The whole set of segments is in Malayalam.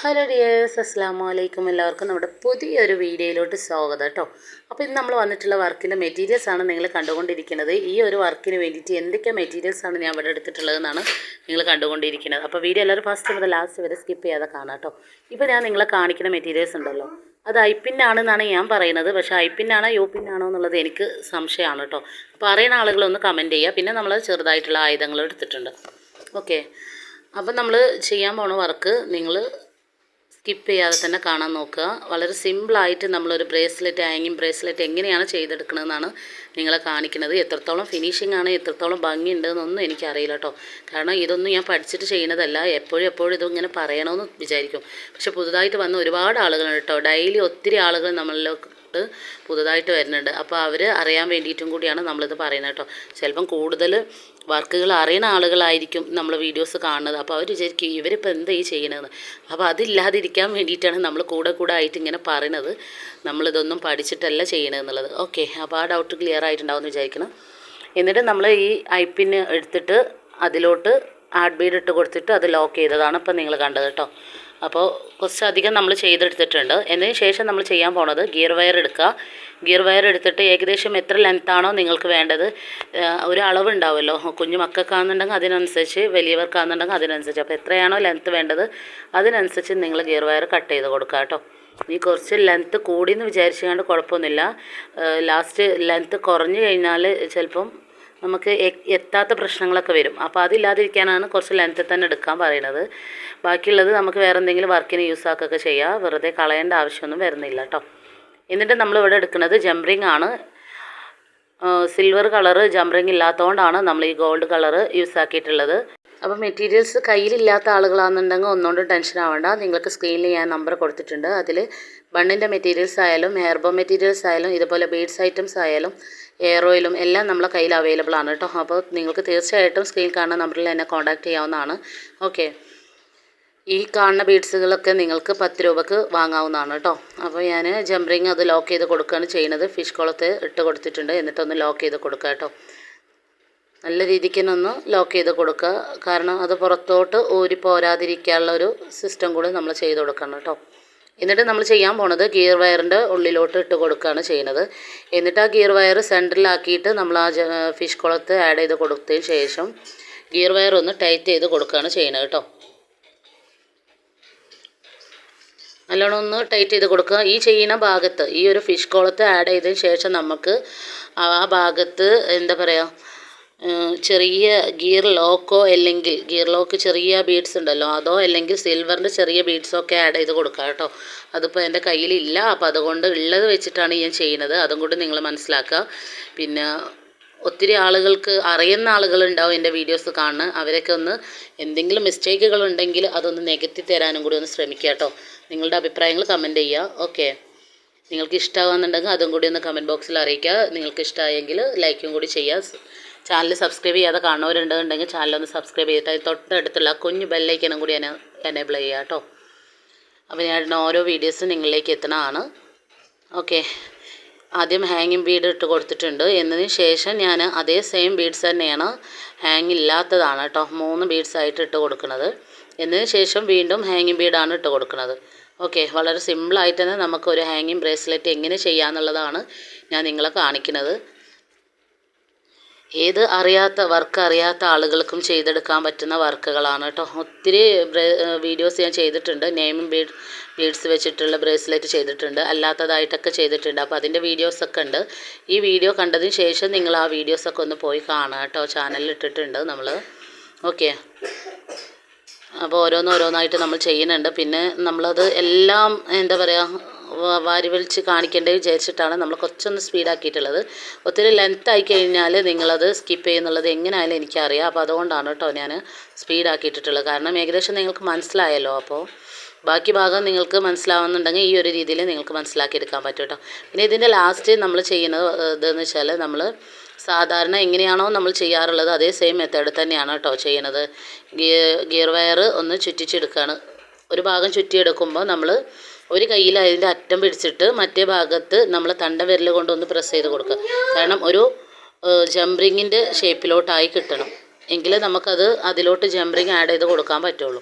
ഹലോ ഡിയേഴ്സ് അസ്സാം വലൈക്കും എല്ലാവർക്കും നമ്മുടെ പുതിയൊരു വീഡിയോയിലോട്ട് സ്വാഗതം കേട്ടോ. അപ്പോൾ ഇന്ന് നമ്മൾ വന്നിട്ടുള്ള വർക്കിന്റെ മെറ്റീരിയൽസ് ആണ് നിങ്ങൾ കണ്ടുകൊണ്ടിരിക്കുന്നത്. ഈ ഒരു വർക്കിന് വേണ്ടിയിട്ട് എന്തൊക്കെ മെറ്റീരിയൽസ് ആണ് ഞാൻ ഇവിടെ എടുത്തിട്ടുള്ളതെന്നാണ് നിങ്ങൾ കണ്ടുകൊണ്ടിരിക്കുന്നത്. അപ്പോൾ വീഡിയോ എല്ലാവരും ഫസ്റ്റ് മുതൽ ലാസ്റ്റ് വരെ സ്കിപ്പ് ചെയ്യാതെ കാണാം കേട്ടോ. ഇപ്പോൾ ഞാൻ നിങ്ങളെ കാണിക്കുന്ന മെറ്റീരിയൽസ് ഉണ്ടല്ലോ. അത് ഐപ്പിന്നാണെന്നാണ് ഞാൻ പറയുന്നത്. പക്ഷേ ഐപ്പിന്നാണോ യു പിന്നാണോ എന്നുള്ളത് എനിക്ക് സംശയമാണ് കേട്ടോ. അപ്പോൾ അറിയുന്ന ആളുകളൊന്ന് കമന്റ് ചെയ്യുക. പിന്നെ നമ്മൾ ചെറുതായിട്ടുള്ള ആയുധങ്ങൾ എടുത്തിട്ടുണ്ട്. ഓക്കെ അപ്പം നമ്മൾ ചെയ്യാൻ പോണ വർക്ക് നിങ്ങൾ സ്കിപ്പ് ചെയ്യാതെ തന്നെ കാണാൻ നോക്കുക. വളരെ സിമ്പിളായിട്ട് നമ്മളൊരു ബ്രേസ്ലെറ്റ് ഹാങ്ങിങ് ബ്രേസ്ലെറ്റ് എങ്ങനെയാണ് ചെയ്തെടുക്കണമെന്നാണ് നിങ്ങളെ കാണിക്കുന്നത്. എത്രത്തോളം ഫിനിഷിംഗ് ആണ് എത്രത്തോളം ഭംഗിയുണ്ട് എന്നൊന്നും എനിക്കറിയില്ല കേട്ടോ. കാരണം ഇതൊന്നും ഞാൻ പഠിച്ചിട്ട് ചെയ്യുന്നതല്ല. എപ്പോഴും എപ്പോഴും ഇതിങ്ങനെ പറയണമെന്ന് വിചാരിക്കും. പക്ഷെ പുതുതായിട്ട് വന്ന ഒരുപാട് ആളുകളുണ്ട് കേട്ടോ. ഡെയിലി ഒത്തിരി ആളുകൾ നമ്മളിലേക്ക് പുതുതായിട്ട് വരുന്നുണ്ട്. അപ്പോൾ അവർ അറിയാൻ വേണ്ടിയിട്ടും കൂടിയാണ് നമ്മളിത് പറയുന്നത് കേട്ടോ. ചിലപ്പം കൂടുതൽ വർക്കുകൾ അറിയുന്ന ആളുകളായിരിക്കും നമ്മൾ വീഡിയോസ് കാണുന്നത്. അപ്പോൾ അവർ വിചാരിക്കും ഇവരിപ്പോൾ എന്താ ഈ ചെയ്യണതെന്ന് അപ്പോൾ അതില്ലാതിരിക്കാൻ വേണ്ടിയിട്ടാണ് നമ്മൾ കൂടെ കൂടെ ആയിട്ട് ഇങ്ങനെ പറയുന്നത് നമ്മളിതൊന്നും പഠിച്ചിട്ടല്ല ചെയ്യണമെന്നുള്ളത് ഓക്കെ അപ്പോൾ ആ ഡൗട്ട് ക്ലിയർ ആയിട്ടുണ്ടാവുമെന്ന് വിചാരിക്കണം എന്നിട്ട് നമ്മൾ ഈ ഐപ്പിന് എടുത്തിട്ട് അതിലോട്ട് ആഡ് ബീഡ് ഇട്ട് കൊടുത്തിട്ട് അത് ലോക്ക് ചെയ്തതാണ് ഇപ്പം നിങ്ങൾ കണ്ടത് കേട്ടോ. അപ്പോൾ കുറച്ചധികം നമ്മൾ ചെയ്തെടുത്തിട്ടുണ്ട്. എന്നതിന് ശേഷം നമ്മൾ ചെയ്യാൻ പോണത്? ഗിയർ വയർ എടുക്കുക. ഗിയർ വയർ എടുത്തിട്ട് ഏകദേശം എത്ര ലെങ്ത്താണോ നിങ്ങൾക്ക് വേണ്ടത്? ഒരു അളവുണ്ടാവുമല്ലോ കുഞ്ഞു മക്കൾക്കാണെന്നുണ്ടെങ്കിൽ അതിനനുസരിച്ച് വലിയവർക്കാണെന്നുണ്ടെങ്കിൽ അതിനനുസരിച്ച്. അപ്പോൾ എത്രയാണോ ലെങ്ത് വേണ്ടത് അതിനനുസരിച്ച് നിങ്ങൾ ഗിയർ വയർ കട്ട് ചെയ്ത് കൊടുക്കുക കേട്ടോ. ഈ കുറച്ച് ലെങ്ത്ത് കൂടിയെന്ന് വിചാരിച്ചുകൊണ്ട് കുഴപ്പമൊന്നുമില്ല. ലാസ്റ്റ് ലെങ്ത്ത് കുറഞ്ഞു കഴിഞ്ഞാൽ ചിലപ്പം നമുക്ക് എത്താത്ത പ്രശ്നങ്ങളൊക്കെ വരും. അപ്പോൾ അതില്ലാതിരിക്കാനാണ് കുറച്ച് ലെങ്ത്തിൽ തന്നെ എടുക്കാൻ പറയുന്നത്. ബാക്കിയുള്ളത് നമുക്ക് വേറെ എന്തെങ്കിലും വർക്കിന് യൂസ് ആക്കുകയൊക്കെ ചെയ്യാം. വെറുതെ കളയേണ്ട ആവശ്യമൊന്നും വരുന്നില്ല കേട്ടോ എന്നിട്ട് നമ്മളിവിടെ എടുക്കുന്നത് ജംറിങ് ആണ്. സിൽവർ കളറ് ജംറിങ് ഇല്ലാത്തതുകൊണ്ടാണ് നമ്മൾ ഈ ഗോൾഡ് കളറ് യൂസ് ആക്കിയിട്ടുള്ളത്. അപ്പോൾ മെറ്റീരിയൽസ് കയ്യിലില്ലാത്ത ആളുകളാണെന്നുണ്ടെങ്കിൽ ഒന്നുകൊണ്ടും ടെൻഷൻ ആവേണ്ട. നിങ്ങൾക്ക് സ്ക്രീനിൽ ഞാൻ നമ്പർ കൊടുത്തിട്ടുണ്ട്. അതിൽ ബണ്ണിന്റെ മെറ്റീരിയൽസ് ആയാലും ഹെയർബോ മെറ്റീരിയൽസ് ആയാലും ഇതുപോലെ ബീഡ്സ് ഐറ്റംസ് ആയാലും എയർ ഓയിലും എല്ലാം നമ്മളെ കയ്യിൽ അവൈലബിൾ ആണ് കേട്ടോ. അപ്പോൾ നിങ്ങൾക്ക് തീർച്ചയായിട്ടും സ്ക്രീൻ കാണുന്ന നമ്പറിൽ എന്നെ കോൺടാക്ട് ചെയ്യാവുന്നതാണ്. ഓക്കെ ഈ കാണുന്ന ബീഡ്സുകളൊക്കെ നിങ്ങൾക്ക് പത്ത് രൂപക്ക് വാങ്ങാവുന്നതാണ് കേട്ടോ. അപ്പോൾ ഞാൻ ജംറിങ് അത് ലോക്ക് ചെയ്ത് കൊടുക്കുകയാണ് ചെയ്യുന്നത്. ഫിഷ് കുളത്ത് ഇട്ട് കൊടുത്തിട്ടുണ്ട്. എന്നിട്ടൊന്ന് ലോക്ക് ചെയ്ത് കൊടുക്കുക കേട്ടോ. നല്ല രീതിക്ക് ഒന്ന് ലോക്ക് ചെയ്ത് കൊടുക്കുക കാരണം അത് പുറത്തോട്ട് ഊരി പോരാതിരിക്കാനുള്ള ഒരു സിസ്റ്റം കൂടി നമ്മൾ ചെയ്ത് കൊടുക്കണം കേട്ടോ. എന്നിട്ട് നമ്മൾ ചെയ്യാൻ പോണത് ഗിയർ വയറിന്റെ ഉള്ളിലോട്ട് ഇട്ട് കൊടുക്കുകയാണ് ചെയ്യുന്നത്. എന്നിട്ട് ആ ഗിയർ വയർ സെന്ററിലാക്കിയിട്ട് നമ്മൾ ആ ഫിഷ് കുളത്ത് ആഡ് ചെയ്ത് കൊടുത്തതിന് ശേഷം ഗിയർ വയർ ഒന്ന് ടൈറ്റ് ചെയ്ത് കൊടുക്കുകയാണ് ചെയ്യുന്നത് കേട്ടോ. നല്ലോണം ഒന്ന് ടൈറ്റ് ചെയ്ത് കൊടുക്കുക. ഈ ചെയ്യുന്ന ഭാഗത്ത് ഈ ഒരു ഫിഷ് കോളത്ത് ആഡ് ചെയ്തതിന് ശേഷം നമുക്ക് ആ ഭാഗത്ത് എന്താ പറയുക ചെറിയ ഗിയർ ലോക്കോ അല്ലെങ്കിൽ ഗിയർ ലോക്ക് ചെറിയ ബീഡ്സ് ഉണ്ടല്ലോ അതോ അല്ലെങ്കിൽ സിൽവറിന്റെ ചെറിയ ബീഡ്സോ ഒക്കെ ആഡ് ചെയ്ത് കൊടുക്കുക കേട്ടോ. അതിപ്പോൾ എന്റെ കയ്യിലില്ല അപ്പോൾ അതുകൊണ്ട് ഉള്ളത് വെച്ചിട്ടാണ് ഞാൻ ചെയ്യുന്നത്. അതും കൂടി നിങ്ങൾ മനസ്സിലാക്കുക. പിന്നെ ഒത്തിരി ആളുകൾക്ക് അറിയുന്ന ആളുകളുണ്ടാവും എന്റെ വീഡിയോസ് കാണുന്ന അവരൊക്കെ ഒന്ന് എന്തെങ്കിലും മിസ്റ്റേക്കുകൾ ഉണ്ടെങ്കിൽ അതൊന്ന് നികത്തി തരാനും കൂടി ഒന്ന് ശ്രമിക്കുക കേട്ടോ. നിങ്ങളുടെ അഭിപ്രായങ്ങൾ കമന്റ് ചെയ്യുക. ഓക്കെ നിങ്ങൾക്ക് ഇഷ്ടമാകുന്നുണ്ടെങ്കിൽ അതും കൂടി ഒന്ന് കമന്റ് ബോക്സിൽ അറിയിക്കുക. നിങ്ങൾക്ക് ഇഷ്ടമായെങ്കിൽ ലൈക്കും കൂടി ചെയ്യുക. ചാനൽ സബ്സ്ക്രൈബ് ചെയ്യാതെ കാണുന്നവരുണ്ടെന്നുണ്ടെങ്കിൽ ചാനലൊന്ന് സബ്സ്ക്രൈബ് ചെയ്തിട്ട് തൊട്ടടുത്തുള്ള കുഞ്ഞു ബെല്ലൈക്കനും കൂടി എനേബിൾ ചെയ്യുക കേട്ടോ. അപ്പോൾ ഞാൻ ഓരോ വീഡിയോസും നിങ്ങളിലേക്ക് എത്തണമാണ് ഓക്കെ ആദ്യം ഹാങ്ങിങ് ബീഡ് ഇട്ട് കൊടുത്തിട്ടുണ്ട്. എന്നതിന് ശേഷം ഞാൻ അതേ സെയിം ബീഡ്സ് തന്നെയാണ് ഹാങ് ഇല്ലാത്തതാണ് കേട്ടോ. മൂന്ന് ബീഡ്സ് ആയിട്ട് ഇട്ട് കൊടുക്കുന്നത്. എന്നതിന് ശേഷം വീണ്ടും ഹാങ്ങിങ് ബീഡാണ് ഇട്ട് കൊടുക്കുന്നത്. ഓക്കെ വളരെ സിമ്പിളായിട്ട് തന്നെ നമുക്കൊരു ഹാങ്ങിങ് ബ്രേസ്ലെറ്റ് എങ്ങനെ ചെയ്യാമെന്നുള്ളതാണ് ഞാൻ നിങ്ങളെ കാണിക്കുന്നത്. ഏത് അറിയാത്ത വർക്ക് അറിയാത്ത ആളുകൾക്കും ചെയ്തെടുക്കാൻ പറ്റുന്ന വർക്കുകളാണ് കേട്ടോ. ഒത്തിരി വീഡിയോസ് ഞാൻ ചെയ്തിട്ടുണ്ട്. നെയിമും ബീഡ് ബീഡ്സ് വെച്ചിട്ടുള്ള ബ്രേസ്ലെറ്റ് ചെയ്തിട്ടുണ്ട്. അല്ലാത്തതായിട്ടൊക്കെ ചെയ്തിട്ടുണ്ട്. അപ്പോൾ അതിന്റെ വീഡിയോസൊക്കെ ഉണ്ട്. ഈ വീഡിയോ കണ്ടതിന് ശേഷം നിങ്ങൾ ആ വീഡിയോസൊക്കെ ഒന്ന് പോയി കാണുക കേട്ടോ. ചാനലിൽ ഇട്ടിട്ടുണ്ട് നമ്മൾ ഓക്കെ അപ്പോൾ ഓരോന്നോരോന്നായിട്ട് നമ്മൾ ചെയ്യുന്നുണ്ട്. പിന്നെ നമ്മളത് എല്ലാം എന്താ പറയുക വാരി വലിച്ച് കാണിക്കേണ്ടത് വിചാരിച്ചിട്ടാണ് നമ്മൾ കുറച്ചൊന്ന് സ്പീഡാക്കിയിട്ടുള്ളത്. ഒത്തിരി ലെങ്ത് ആയി കഴിഞ്ഞാൽ നിങ്ങളത് സ്കിപ്പ് ചെയ്യുന്നുള്ളത് എങ്ങനെയായാലും എനിക്കറിയാം. അപ്പോൾ അതുകൊണ്ടാണ് കേട്ടോ ഞാൻ സ്പീഡാക്കിയിട്ടുള്ളത്. കാരണം ഏകദേശം നിങ്ങൾക്ക് മനസ്സിലായല്ലോ. അപ്പോൾ ബാക്കി ഭാഗം നിങ്ങൾക്ക് മനസ്സിലാവുന്നുണ്ടെങ്കിൽ ഈ ഒരു രീതിയിൽ നിങ്ങൾക്ക് മനസ്സിലാക്കിയെടുക്കാൻ പറ്റും കേട്ടോ. പിന്നെ ഇതിന്റെ ലാസ്റ്റ് നമ്മൾ ചെയ്യുന്ന ഇതെന്ന് വെച്ചാൽ നമ്മൾ സാധാരണ എങ്ങനെയാണോ നമ്മൾ ചെയ്യാറുള്ളത് അതേ സെയിം മെത്തേഡ് തന്നെയാണ് കേട്ടോ ചെയ്യുന്നത്. ഗിയർ വയർ ഒന്ന് ചുറ്റിച്ചെടുക്കുകയാണ് ഒരു ഭാഗം ചുറ്റിയെടുക്കുമ്പോൾ നമ്മൾ ഒരു കയ്യിൽ അതിന്റെ അറ്റം പിടിച്ചിട്ട് മറ്റേ ഭാഗത്ത് നമ്മൾ തണ്ട വിരൽ കൊണ്ടൊന്ന് പ്രസ് ചെയ്ത് കൊടുക്കുക. കാരണം ഒരു ജംറിങ്ങിന്റെ ഷേപ്പിലോട്ടായി കിട്ടണം. എങ്കിലേ നമുക്കത് അതിലോട്ട് ജംറിങ് ആഡ് ചെയ്ത് കൊടുക്കാൻ പറ്റുള്ളൂ.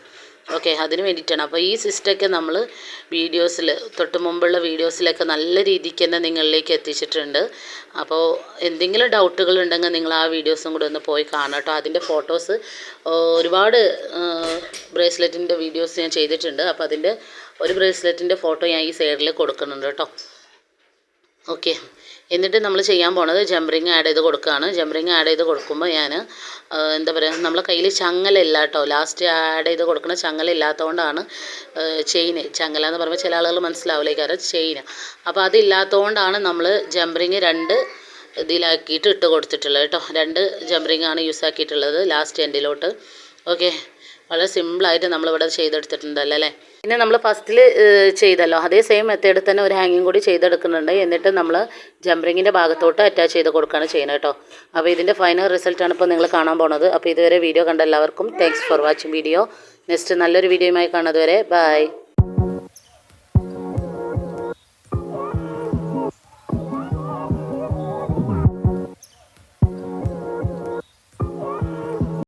ഓക്കെ അതിന് വേണ്ടിയിട്ടാണ്. അപ്പോൾ ഈ സിസ്റ്റമൊക്കെ നമ്മൾ വീഡിയോസിൽ തൊട്ട് മുമ്പുള്ള വീഡിയോസിലൊക്കെ നല്ല രീതിക്ക് തന്നെ നിങ്ങളിലേക്ക് എത്തിച്ചിട്ടുണ്ട്. അപ്പോൾ എന്തെങ്കിലും ഡൗട്ടുകൾ ഉണ്ടെങ്കിൽ നിങ്ങൾ ആ വീഡിയോസും കൂടെ ഒന്ന് പോയി കാണാം കേട്ടോ. അതിന്റെ ഫോട്ടോസ് ഒരുപാട് ബ്രേസ്ലെറ്റിന്റെ വീഡിയോസ് ഞാൻ ചെയ്തിട്ടുണ്ട്. അപ്പോൾ അതിന്റെ ഒരു ബ്രേസ്ലെറ്റിന്റെ ഫോട്ടോ ഞാൻ ഈ സൈഡിൽ കൊടുക്കുന്നുണ്ട് കേട്ടോ. ഓക്കെ. എന്നിട്ട് നമ്മൾ ചെയ്യാൻ പോണത് ജംറിങ് ആഡ് ചെയ്ത് കൊടുക്കുകയാണ് ജംറിങ് ആഡ് ചെയ്ത് കൊടുക്കുമ്പോൾ ഞാൻ എന്താ പറയുക നമ്മളെ കയ്യിൽ ചങ്ങലില്ല കേട്ടോ ലാസ്റ്റ് ആഡ് ചെയ്ത് കൊടുക്കുന്ന ചങ്ങലില്ലാത്തതുകൊണ്ടാണ് ചെയിന് ചങ്ങല എന്ന് പറയുമ്പോൾ ചില ആളുകൾ മനസ്സിലാവില്ലേ കാരണം ചെയിന് അപ്പോൾ അതില്ലാത്തതുകൊണ്ടാണ് നമ്മൾ ജംറിങ് രണ്ട് ഇതിലാക്കിയിട്ട് ഇട്ട് കൊടുത്തിട്ടുള്ളത് കേട്ടോ. രണ്ട് ആണ് യൂസ് ആക്കിയിട്ടുള്ളത് ലാസ്റ്റ് എൻഡിലോട്ട് ഓക്കെ. വളരെ സിമ്പിളായിട്ട് നമ്മളിവിടെ ചെയ്തെടുത്തിട്ടുണ്ടല്ലോ അല്ലേ? പിന്നെ നമ്മൾ ഫസ്റ്റിൽ ചെയ്തല്ലോ. അതേ സെയിം മെത്തേഡിൽ തന്നെ ഒരു ഹാങ്ങിങ് കൂടി ചെയ്തെടുക്കുന്നുണ്ട്. എന്നിട്ട് നമ്മൾ ജംറിങ്ങിന്റെ ഭാഗത്തോട്ട് അറ്റാച്ച് ചെയ്ത് കൊടുക്കുകയാണ് ചെയ്യുന്നത് കേട്ടോ. അപ്പോൾ ഇതിന്റെ ഫൈനൽ റിസൾട്ടാണ് ഇപ്പോൾ നിങ്ങൾ കാണാൻ പോണത്. അപ്പോൾ ഇതുവരെ വീഡിയോ കണ്ട എല്ലാവർക്കും thanks for watching video next നല്ലൊരു വീഡിയോയുമായി കാണുന്നതുവരെ ബൈ